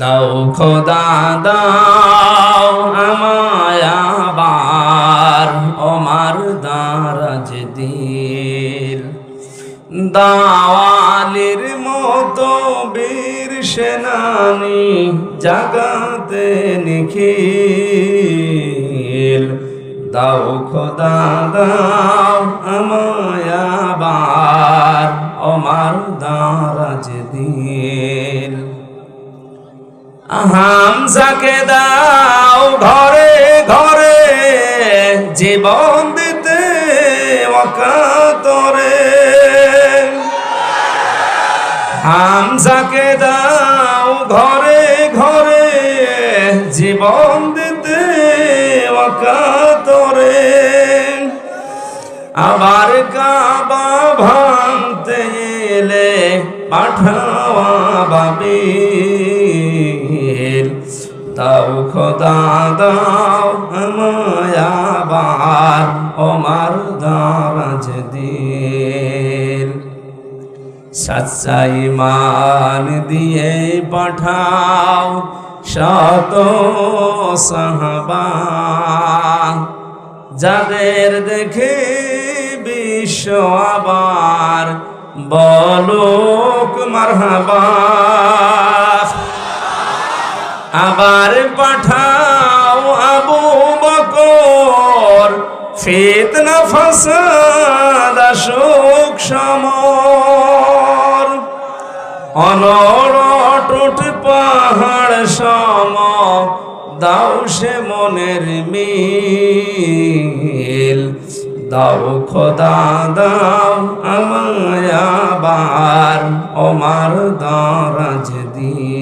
দাও খোদা, দাও আমায় আবার ওমার দারাজ দিল। দাওয়ালির মতো বীর সেনানি জাগাতে নিখিল। দাও খোদা, দাও আমায় আবার ওমার দারাজ দিল। হামজাকে দাও ঘরে ঘরে, জীবন দিতে অকাতরে। হামজাকে দাও ঘরে ঘরে, জীবন দিতে অকাতরে। আবার কাবা ভাঙতে এলে পাঠাওয়া বাবিল দাও খোদা, দাও আমায় আবার ওমার দারাজ দিল। সচ্চাই মান দিয়ে পাঠাও শত সাহাবা যাদের দেখে বিশ্ব আবার বলোক মারহাবা। আবার পাঠাও আবু বকর। ফিতনা, ফাসাদ শোক সমর। অনড়ট পাহাড় সম দাও সে মনের মিল। দাও খোদা দাও আমায় আবার ওমার দারাজ দিল